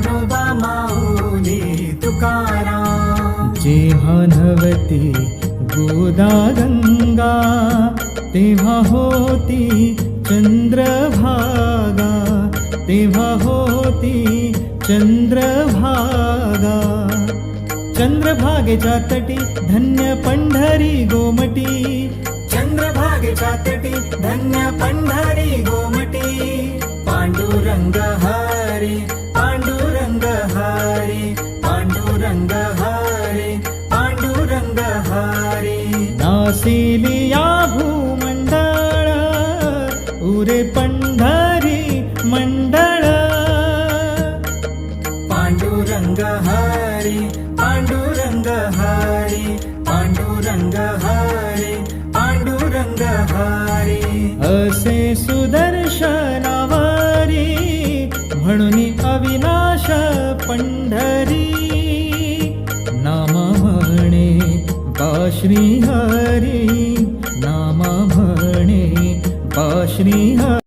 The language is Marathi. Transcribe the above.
ज्ञानोबा माऊली तुकाराम. जेव्हा नवती गोदा गंगा तेव्हा होती चंद्रभागा तेव्हा होती चंद्रभागा. चंद्रभागेच्या तटी धन्य पंढरी गोमटी. चंद्रभागेच्या तटी धन्य पंढरी गोमटी. पांडुरंग हरी पांडुरंग हरी पांडुरंग हरी नासिली या भूमंडळ उरे पंढरी मंडळ। पांडुरंग हरी पांडुरंग हरी पांडुरंग हरी पांडुरंग हरी असे सुदर्शनावरी म्हणून अविनाश श्रीहरि नाम भ श्रीहरि